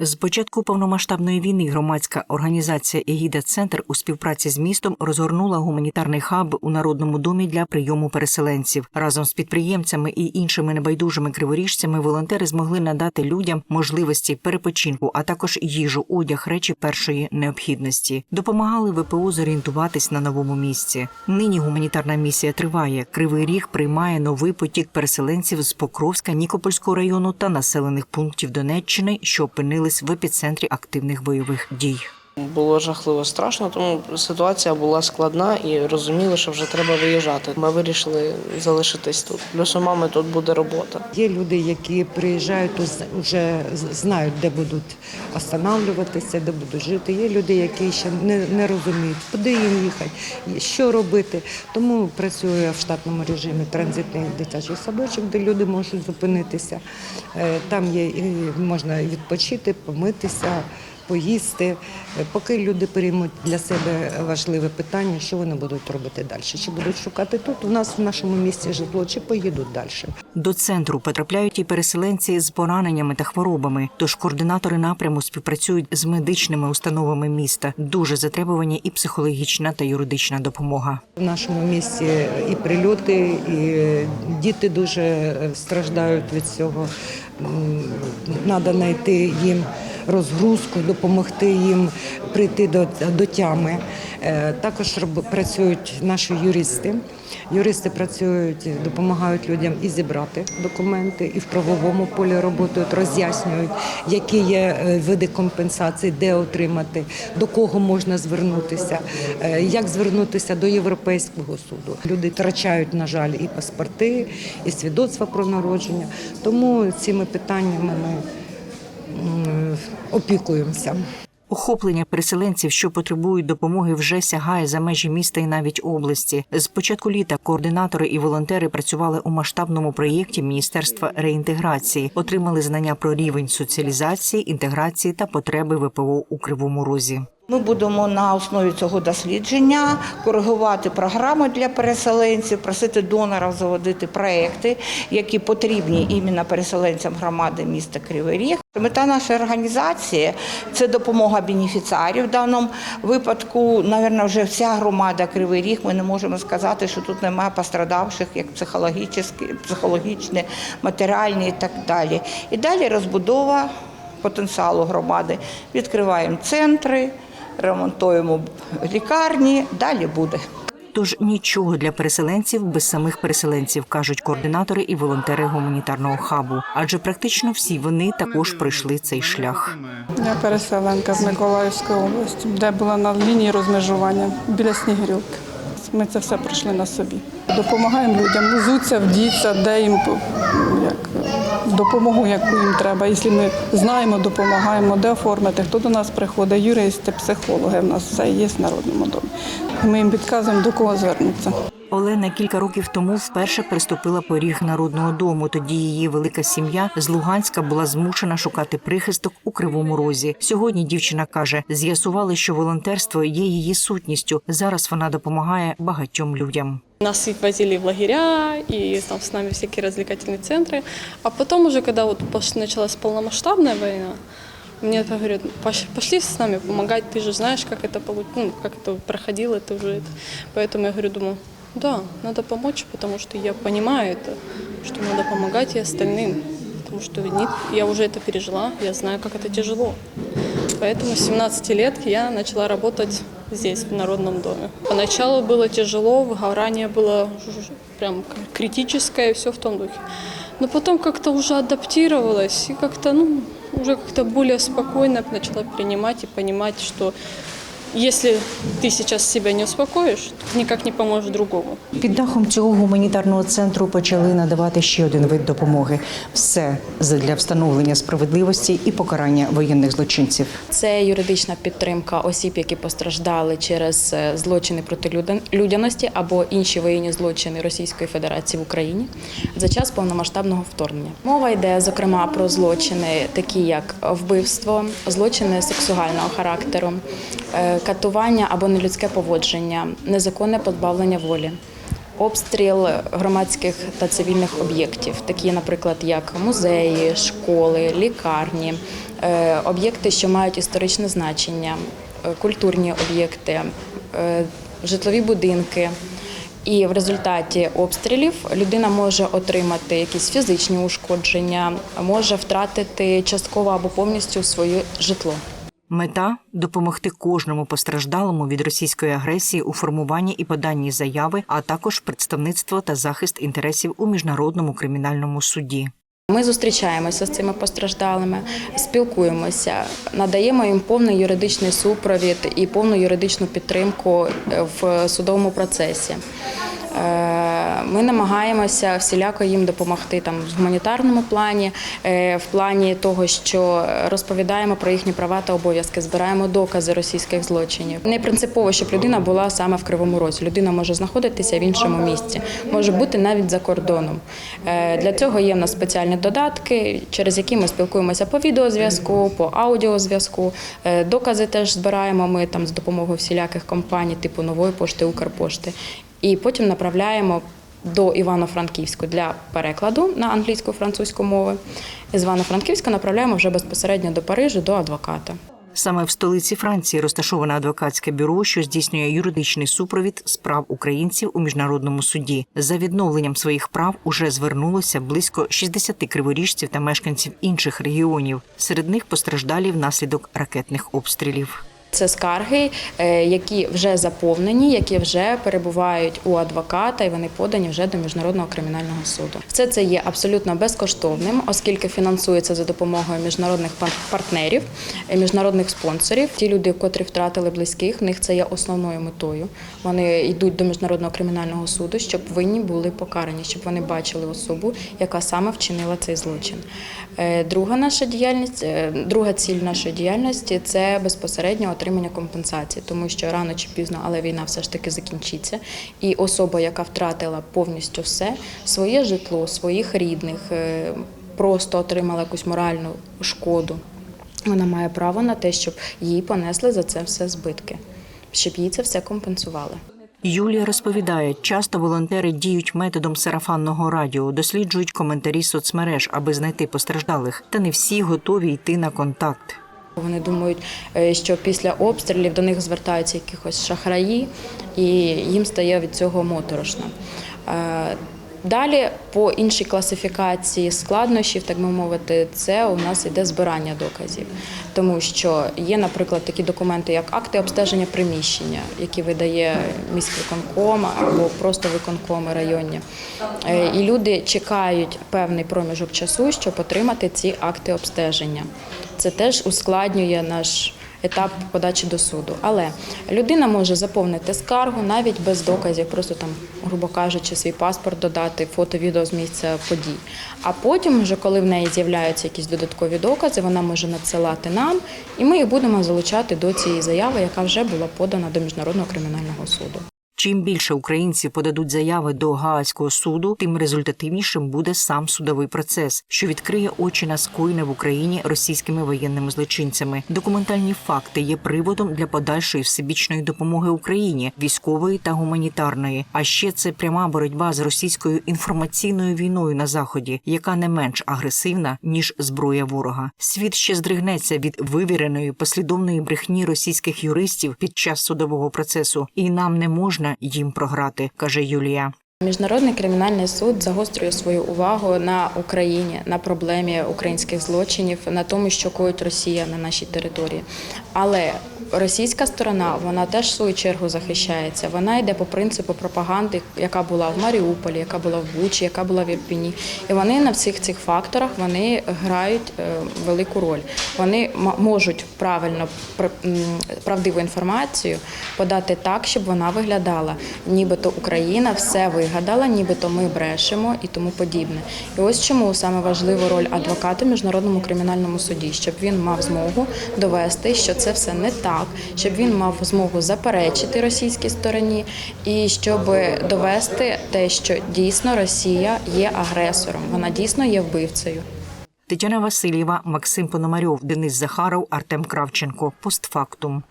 З початку повномасштабної війни громадська організація Егіда Центр у співпраці з містом розгорнула гуманітарний хаб у народному домі для прийому переселенців. Разом з підприємцями і іншими небайдужими криворіжцями волонтери змогли надати людям можливості перепочинку, а також їжу, одяг, речі першої необхідності. Допомагали ВПО зорієнтуватись на новому місці. Нині гуманітарна місія триває. Кривий ріг приймає новий потік переселенців з Покровська, Нікопольського району та населених пунктів Донеччини, що опинились в епіцентрі активних бойових дій. Було жахливо страшно, тому ситуація була складна і розуміли, що вже треба виїжджати. Ми вирішили залишитись тут. Плюс у мами тут буде робота. Є люди, які приїжджають, вже знають, де будуть останавливатися, де будуть жити. Є люди, які ще не, не розуміють, куди їм їхати, що робити. Тому працює в штатному режимі транзитний дитячий садочок, де люди можуть зупинитися. Е, Там є і можна відпочити, помитися. Поїсти, поки люди приймуть для себе важливе питання, що вони будуть робити далі. Чи будуть шукати тут у нас в нашому місті житло, чи поїдуть далі. До центру потрапляють і переселенці з пораненнями та хворобами. Тож координатори напряму співпрацюють з медичними установами міста. Дуже затребувані і психологічна та юридична допомога. В нашому місті і прильоти, і діти дуже страждають від цього. Треба знайти їм розгрузку, допомогти їм прийти до, до тями. Е, Також працюють наші юристи. Юристи працюють, допомагають людям і зібрати документи, і в правовому полі працюють, роз'яснюють, які є е, види компенсації, де отримати, до кого можна звернутися, е, як звернутися до Європейського суду. Люди втрачають, на жаль, і паспорти, і свідоцтва про народження. Тому цими питаннями ми опікуємося. Охоплення переселенців, що потребують допомоги, вже сягає за межі міста і навіть області. З початку літа координатори і волонтери працювали у масштабному проєкті Міністерства реінтеграції, отримали знання про рівень соціалізації, інтеграції та потреби ВПО у Кривому Розі. Ми будемо на основі цього дослідження коригувати програми для переселенців, просити донорів заводити проекти, які потрібні іменно переселенцям громади міста Кривий Ріг. Мета нашої організації це допомога бенефіціарів. В даному випадку, мабуть, вже вся громада Кривий Ріг. Ми не можемо сказати, що тут немає пострадавших, як психологічні, матеріальні і так далі. І далі розбудова потенціалу громади. Відкриваємо центри, ремонтуємо лікарні, далі буде. Тож нічого для переселенців без самих переселенців кажуть координатори і волонтери гуманітарного хабу, адже практично всі вони також пройшли цей шлях. Я переселенка з Миколаївської області, де була на лінії розмежування біля Снігирівки. Ми це все пройшли на собі. Допомагаємо людям, взуться, вдіться, де їм як, допомогу, яку їм треба. Якщо ми знаємо, допомагаємо, де оформити, хто до нас приходить, юристи, психологи. У нас все є в народному домі. Ми їм підказуємо, до кого звернутися. Олена кілька років тому вперше приступила поріг народного дому. Тоді її велика сім'я з Луганська була змушена шукати прихисток у кривому розі. Сьогодні дівчина каже, з'ясували, що волонтерство є її сутністю. Зараз вона допомагає багатьом людям. Нас и возили в лагеря, и там с нами всякие развлекательные центры. А потом уже, когда вот пош- началась полномасштабная война, мне это говорят, «Пош- пошли с нами помогать, ты же знаешь, как это, полу- ну, как это проходило, ты уже это. Поэтому я говорю, думаю, да, надо помочь, потому что я понимаю это, что надо помогать и остальным. Потому что нет, я уже это пережила, я знаю, как это тяжело. Поэтому с 17 лет я начала работать здесь, в Народном доме. Поначалу было тяжело, выгорание было прям критическое, все в том духе. Но потом как-то уже адаптировалась и как-то, ну, уже как-то более спокойно начала принимать и понимать, что если ты сейчас себя не успокоишь, ты никак не поможешь другому. Під дахом цього гуманітарного центру почали надавати ще один вид допомоги. Все для встановлення справедливості і покарання воєнних злочинців. Це юридична підтримка осіб, які постраждали через е, злочини проти людяності або інші воєнні злочини Російської Федерації в Україні за час повномасштабного вторгнення. Мова йде зокрема про злочини, такі як вбивство, злочини сексуального характеру, е, катування або нелюдське поводження, незаконне позбавлення волі. обстріл громадських та цивільних об'єктів, такі, наприклад, як музеї, школи, лікарні, е, об'єкти, що мають історичне значення, е, культурні об'єкти, е, житлові будинки. І в результаті обстрілів людина може отримати якісь фізичні ушкодження, може втратити частково або повністю своє житло. Мета допомогти кожному постраждалому від російської агресії у формуванні і поданні заяви, а також представництво та захист інтересів у міжнародному кримінальному суді. Ми зустрічаємося з цими постраждалими, спілкуємося, надаємо їм повний юридичний супровід і повну юридичну підтримку е, в судовому процесі. Ми намагаємося всіляко їм допомогти там в гуманітарному плані, е, в плані того, що розповідаємо про їхні права та обов'язки, збираємо докази російських злочинів. Не принципово, щоб людина була саме в Кривому Розі. Людина може знаходитися в іншому місці, може бути навіть за кордоном. Е, Для цього є в нас спеціальні додатки, через які ми спілкуємося по відеозв'язку, по аудіозв'язку. Е, Докази теж збираємо ми там з допомогою всіляких компаній, типу нової пошти, Укрпошти. І потім направляємо до Івано-Франківську для перекладу на англійську французьку мови. З Івано-Франківська направляємо вже безпосередньо до Парижу до адвоката. Саме в столиці Франції розташоване адвокатське бюро, що здійснює юридичний супровід справ українців у міжнародному суді. За відновленням своїх прав уже звернулося близько 60 криворіжців та мешканців інших регіонів. Серед них постраждалі внаслідок ракетних обстрілів. Це скарги, е, які вже заповнені, які вже перебувають у адвоката, і вони подані вже до міжнародного кримінального суду. Все це є абсолютно безкоштовним, оскільки фінансується за допомогою міжнародних партнерів, е, міжнародних спонсорів. Ті люди, котрі втратили близьких, в них це є основною метою. Вони йдуть до міжнародного кримінального суду, щоб винні були покарані, щоб вони бачили особу, яка саме вчинила цей злочин. Е, Друга наша діяльність, друга ціль нашої діяльності це безпосередньо отримання компенсації, тому що рано чи пізно, але війна все ж таки закінчиться. І особа, яка втратила повністю все, своє житло, своїх рідних, е, просто отримала якусь моральну шкоду. Вона має право на те, щоб їй понесли за це все збитки, щоб їй це все компенсували. Юлія розповідає, часто волонтери діють методом сарафанного радіо, досліджують коментарі соцмереж, аби знайти постраждалих, та не всі готові йти на контакт. Вони думають, е, що після обстрілів до них звертаються якихось шахраї, і їм стає від цього моторошно. Далі по іншій класифікації складнощів, так би мовити, це у нас йде збирання доказів, тому що є, наприклад, такі документи, як акти обстеження приміщення, які видає міськвиконком або просто виконкоми районні. Е, І люди чекають певний проміжок часу, щоб отримати ці акти обстеження. Це теж ускладнює наш етап подачі до суду. Але людина може заповнити скаргу навіть без доказів, просто там, грубо кажучи, свій паспорт додати, фото, відео з місця подій. А потім, вже коли в неї з'являються якісь додаткові докази, вона може надсилати нам, і ми їх будемо залучати до цієї заяви, яка вже була подана до міжнародного кримінального суду. Чим більше українців подадуть заяви до Гаазького суду, тим результативнішим буде сам судовий процес, що відкриє очі на скоєне в Україні російськими воєнними злочинцями. Документальні факти є приводом для подальшої всебічної допомоги Україні, військової та гуманітарної. А ще це пряма боротьба з російською інформаційною війною на заході, яка не менш агресивна ніж зброя ворога. Світ ще здригнеться від вивіреної послідовної брехні російських юристів під час судового процесу, і нам не можна їм програти, каже Юлія. Міжнародний кримінальний суд загострює свою увагу на Україні, на проблемі українських злочинів, на тому, що коїть Росія на нашій території. Але російська сторона вона теж в свою чергу захищається. Вона йде по принципу пропаганди, яка була в Маріуполі, яка була в Бучі, яка була в Ірпіні. І вони на всіх цих факторах вони грають е, велику роль. Вони можуть правильно пр- правдиву інформацію подати так, щоб вона виглядала, нібито Україна все вигадала, нібито ми брешемо і тому подібне. І ось чому саме важлива роль адвоката в міжнародному кримінальному суді, щоб він мав змогу довести, що це все не так, щоб він мав змогу заперечити російській стороні, і щоб довести те, що дійсно Росія є агресором, вона дійсно є вбивцею. Тетяна Васильєва, Максим Пономарьов, Денис Захаров, Артем Кравченко. Постфактум.